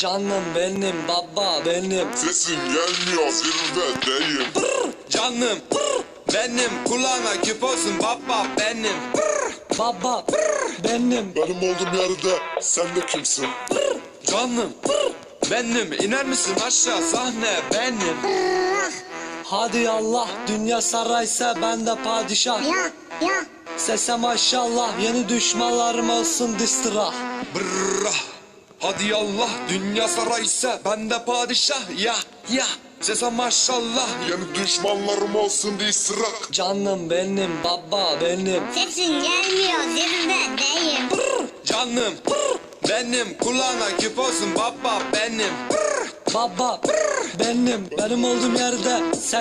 Canım benim baba benim. Sesin gelmiyor zirvedeyim Canım benim kulağına küp olsun baba benim. Baba benim. Benim olduğum yerde sen de kimsin? Canım benim iner misin aşağı sahne benim. Hadi Allah dünya saraysa ben de padişah. Ya ya. Sese maşallah yeni düşmanlarım olsun distirah Brrrah. Hadi Allah dünya saraysa ben de padişah. Ya ya. Sese maşallah. Yeni düşmanlarım olsun diye sırak. Canım benim baba benim. Sesin gelmiyor zirvedeyim. Canım benim kulağına küp olsun baba benim. Baba benim benim olduğum yerde sen